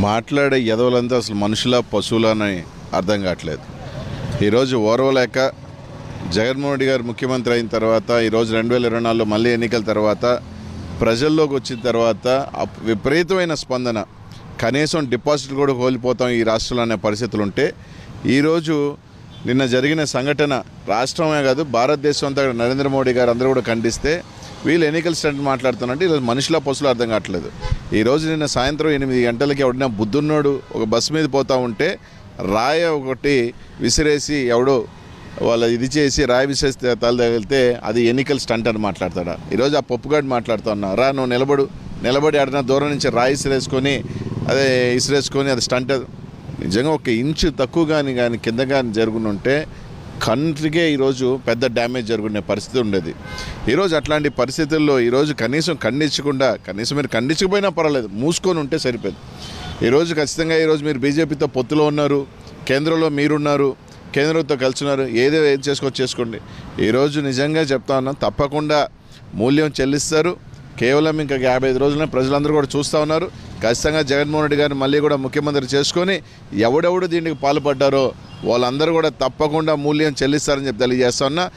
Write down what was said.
మాట్లాడే ఎదవలంతా అసలు మనుషుల పశువులని అర్థం కావట్లేదు. ఈరోజు ఓర్వలేక జగన్మోహన్ రెడ్డి గారు ముఖ్యమంత్రి అయిన తర్వాత ఈరోజు రెండు వేల ఇరవై నాలుగులో మళ్ళీ ఎన్నికల తర్వాత ప్రజల్లోకి వచ్చిన తర్వాత అప్- విపరీతమైన స్పందన. కనీసం డిపాజిట్లు కూడా కోల్పోతాం ఈ రాష్ట్రంలో అనే పరిస్థితులు ఉంటే ఈరోజు నిన్న జరిగిన సంఘటన రాష్ట్రమే కాదు భారతదేశం అంతా నరేంద్ర మోడీ గారు అందరూ కూడా ఖండిస్తే వీళ్ళు ఎన్నికల స్టంట్ మాట్లాడుతున్నారంటే ఈరోజు మనుషుల పశువులు అర్థం కావట్లేదు. ఈరోజు నిన్న సాయంత్రం ఎనిమిది గంటలకి ఎవడైనా బుద్ధున్నోడు ఒక బస్సు మీద పోతా ఉంటే రాయ ఒకటి విసిరేసి ఎవడో వాళ్ళ ఇది చేసి రాయి విసిరిస్తే తల తగిలితే అది ఎన్నికల స్టంట్ అని మాట్లాడతాడా? ఈరోజు ఆ పప్పుగాడు మాట్లాడుతా ఉన్నా రా నువ్వు నిలబడు. నిలబడి ఆడిన దూరం నుంచి రాయి ఇసిరేసుకొని అదే ఇసిరేసుకొని అది స్టంట్. నిజంగా ఒక ఇంచు తక్కువ కానీ కానీ కింద కానీ జరుగునుంటే కంట్రీకే ఈరోజు పెద్ద డ్యామేజ్ జరుగునే పరిస్థితి ఉండేది. ఈరోజు అట్లాంటి పరిస్థితుల్లో ఈరోజు కనీసం ఖండించకుండా కనీసం మీరు ఖండించకపోయినా పర్వాలేదు మూసుకొని ఉంటే సరిపోదు ఈరోజు ఖచ్చితంగా ఈరోజు మీరు బీజేపీతో పొత్తులో ఉన్నారు కేంద్రంలో మీరున్నారు కేంద్రంతో కలిసినారు ఏదో ఏది చేసుకోవచ్చు చేసుకోండి. ఈరోజు నిజంగా చెప్తా ఉన్నాం తప్పకుండా మూల్యం చెల్లిస్తారు. కేవలం ఇంకా యాభై ఐదు రోజులనే ప్రజలందరూ కూడా చూస్తూ ఉన్నారు. ఖచ్చితంగా జగన్మోహన్ రెడ్డి గారిని మళ్ళీ కూడా ముఖ్యమంత్రి చేసుకొని ఎవడెవడు దీనికి పాల్పడ్డారో వాళ్ళందరూ కూడా తప్పకుండా మూల్యం చెల్లిస్తారని చెప్పి తెలియజేస్తున్నా